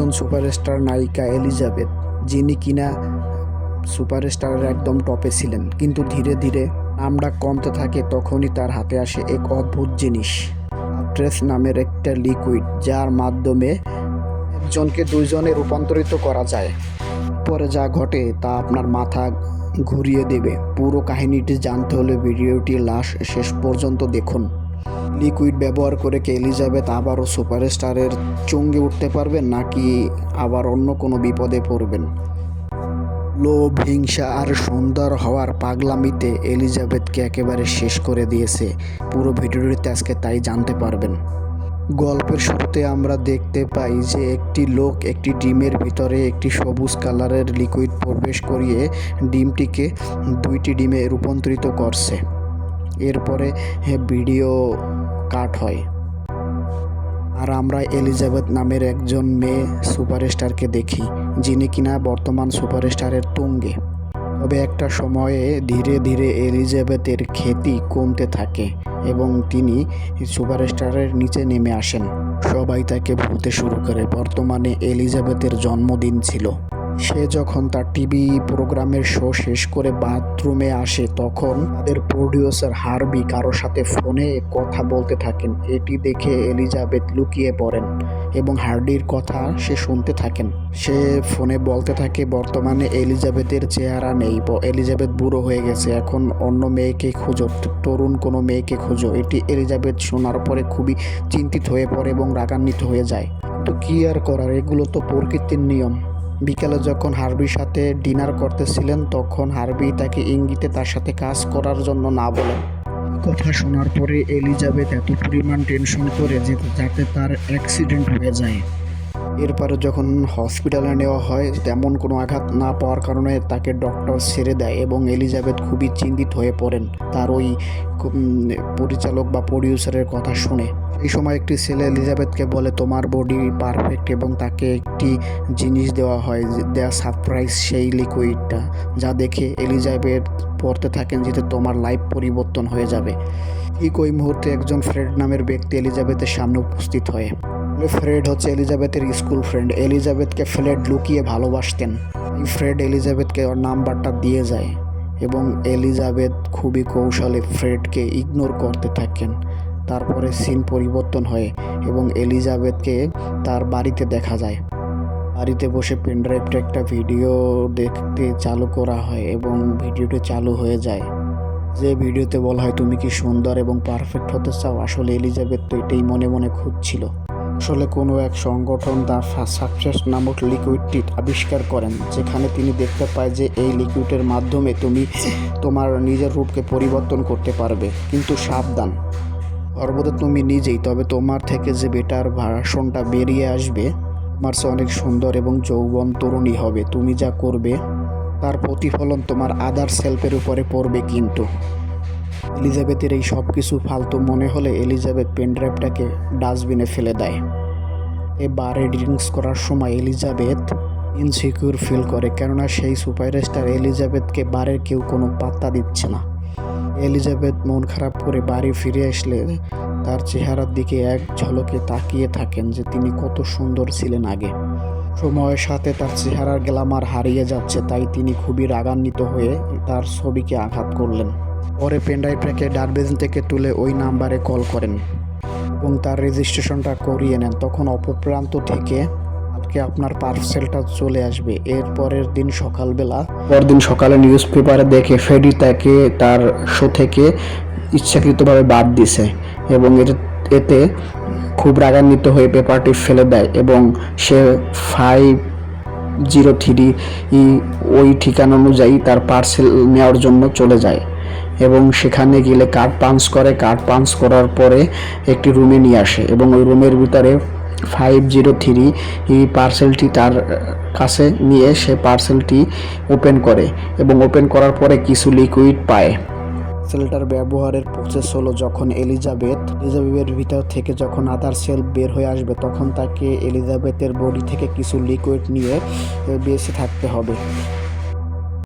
একজন সুপারস্টার নায়িকা এলিজাবেথ, যিনি কিনা সুপারস্টারের একদম টপে ছিলেন। কিন্তু ধীরে ধীরে আমরা কমতে থাকে, তখনই তার হাতে আসে এক অদ্ভুত জিনিস। ট্রেস নামের একটা লিকুইড, যার মাধ্যমে একজনকে দুইজনে রূপান্তরিত করা যায়। পরে যা ঘটে তা আপনার মাথা ঘুরিয়ে দেবে। পুরো কাহিনীটি জানতে হলে ভিডিওটি লাস্ট শেষ পর্যন্ত দেখুন। লিকুইড ব্যবহার করে কি এলিজাবেথ আবারও সুপারস্টারের চঙ্গে উঠতে পারবেন নাকি আবার অন্য কোনো বিপদে পড়বেন? লোভ, হিংসা আর সুন্দর হওয়ার পাগলামিতে এলিজাবেথকে একেবারে শেষ করে দিয়েছে। পুরো ভিডিওটিতে আজকে তাই জানতে পারবেন। গল্পের শুরুতে আমরা দেখতে পাই যে একটি লোক একটি ডিমের ভিতরে একটি সবুজ কালারের লিকুইড প্রবেশ করিয়ে ডিমটিকে দুইটি ডিমে রূপান্তরিত করছে। এরপরে ভিডিও কাট হয়। আর আমরা এলিজাবেথ নামের একজন মেয়ে সুপারস্টারকে দেখি, যিনি কিনা বর্তমান সুপারস্টারের তুঙ্গে। তবে একটা সময়ে ধীরে ধীরে এলিজাবেথের খ্যাতি কমতে থাকে এবং তিনি সুপারস্টারের নিচে নেমে আসেন। সবাই তাকে ভুলতে শুরু করে। বর্তমানে এলিজাবেথের জন্মদিন ছিল। সে যখন তার টিভি প্রোগ্রামের শো শেষ করে বাথরুমে আসে, তখন তাদের প্রডিউসার হারবি কারোর সাথে ফোনে কথা বলতে থাকেন। এটি দেখে এলিজাবেথ লুকিয়ে পড়েন এবং হার্ডির কথা সে শুনতে থাকেন। সে ফোনে বলতে থাকে, বর্তমানে এলিজাবেথের চেহারা নেই। এলিজাবেথ বুড়ো হয়ে গেছে। এখন অন্য মেয়েকে খুঁজো। তরুণ কোনো মেয়েকে খুঁজো। এটি এলিজাবেথ শোনার পরে খুবই চিন্তিত হয়ে পড়ে এবং রাগান্বিত হয়ে যায়। তো কি আর করার? এগুলো তো প্রকৃতির নিয়ম। বিকালে যখন হার্বির সাথে ডিনার করতেছিলেন, তখন হার্বি তাকে ইঙ্গিতে তার সাথে কাজ করার জন্য না বলে। কথা শোনার পরে এলিজাবেথ এত পরিমাণ টেনশন করে যে যাতে তার অ্যাক্সিডেন্ট হয়ে যায়। এরপরে যখন হসপিটালে নেওয়া হয়, তেমন কোনো আঘাত না পাওয়ার কারণে তাকে ডক্টর ছেড়ে দেয় এবং এলিজাবেথ খুবই চিন্তিত হয়ে পড়েন। তার ওই পরিচালক বা প্রডিউসারের কথা শুনে। এই সময় একটি ছেলে এলিজাবেথকে বলে, তোমার বডি পারফেক্ট এবং তাকে একটি জিনিস দেওয়া হয়, দেয়া সারপ্রাইজ সেই লিকুইডটা যা দেখে এলিজাবেথ পড়তে থাকেন যেতে তোমার লাইফ পরিবর্তন হয়ে যাবে। ঠিক ওই মুহূর্তে একজন ফ্রেড নামের ব্যক্তি এলিজাবেথের সামনে উপস্থিত হয় ফ্রেড হচ্ছে এলিজাবেথের স্কুল ফ্রেন্ড। এলিজাবেথকে ফ্রেড লুকিয়ে ভালোবাসতেন। ফ্রেড এলিজাবেথকে ওর নাম্বারটা দিয়ে যায় এবং এলিজাবেথ খুবই কৌশলে ফ্রেডকে ইগনোর করতে থাকেন। তারপরে সিন পরিবর্তন হয় এবং এলিজাবেথকে তার বাড়িতে দেখা যায়। বাড়িতে বসে পেনড্রাইভটা একটা ভিডিও দেখতে চালু করা হয় এবং ভিডিওটি চালু হয়ে যায়। যে ভিডিওতে বলা হয়, তুমি কি সুন্দর এবং পারফেক্ট হতে চাও? আসলে এলিজাবেথ তো এটাই মনে মনে খুঁজছিল। আসলে কোনো এক সংগঠন তার সাকসেস নামক লিকুইডটি আবিষ্কার করেন, যেখানে তিনি দেখতে পায় যে এই লিকুইডের মাধ্যমে তুমি তোমার নিজের রূপকে পরিবর্তন করতে পারবে, কিন্তু সাবধান। সর্বদা তুমি নিজেই, তবে তোমার থেকে যে বেটার ভাষণটা বেরিয়ে আসবে, তোমার সে অনেক সুন্দর এবং যৌবন তরুণী হবে। তুমি যা করবে, তার প্রতিফলন তোমার আদার সেলফের উপরে পড়বে কিন্তু। এলিজাবেথের এই সব কিছু ফালতু মনে হলে এলিজাবেথ পেনড্রাইভটাকে ডাস্টবিনে ফেলে দেয়। এ বারে ড্রিঙ্কস করার সময় এলিজাবেথ ইনসিকিউর ফিল করে, কেননা সেই সুপারস্টার এলিজাবেথকে বারের কেউ কোনো পাত্তা দিচ্ছে না। এলিজাবেথ মন খারাপ করে বাড়ি ফিরে আসলে তার চেহারার দিকে এক ঝলকে তাকিয়ে থাকেন যে তিনি কত সুন্দর ছিলেন আগে। সময়ের সাথে তার চেহারার গ্লামার হারিয়ে যাচ্ছে, তাই তিনি খুবই রাগান্বিত হয়ে তার ছবিকে আঘাত করলেন। পরে পেনড্রাইভটাকে ডাস্টবিন থেকে তুলে ওই নাম্বারে কল করেন এবং তার রেজিস্ট্রেশনটা করিয়ে নেন। তখন অপপ্রান্ত থেকে কালকে আপনার পার্সেলটা চলে আসবে। এর পরের দিন সকালবেলা, পরদিন সকালে নিউজ পেপারে দেখে ফেডি তাকে তার শো থেকে ইচ্ছাকৃতভাবে বাদ দিছে এবং এতে খুব রাগান্বিত হয়ে পেপারটি ফেলে দেয় এবং সে ফাইভ জিরো থ্রি ওই ঠিকানা অনুযায়ী তার পার্সেল নেওয়ার জন্য চলে যায়। এবং সেখানে গেলে কার্ড পাঞ্চ করে। কার্ড পাঞ্চ করার পরে একটি রুমে নিয়ে আসে এবং ওই রুমের ভিতরে ফাইভ জিরো থ্রি এই পার্সেলটি তার কাছে নিয়ে সে পার্সেলটি ওপেন করে এবং ওপেন করার পরে কিছু লিকুইড পায়। সেলটার ব্যবহারের প্রসেস হলো যখন এলিজাবেথ, এলিজাবেথের ভিতর থেকে যখন আদার সেল বের হয়ে আসবে, তখন তাকে এলিজাবেথের বডি থেকে কিছু লিকুইড নিয়ে বেঁচে থাকতে হবে।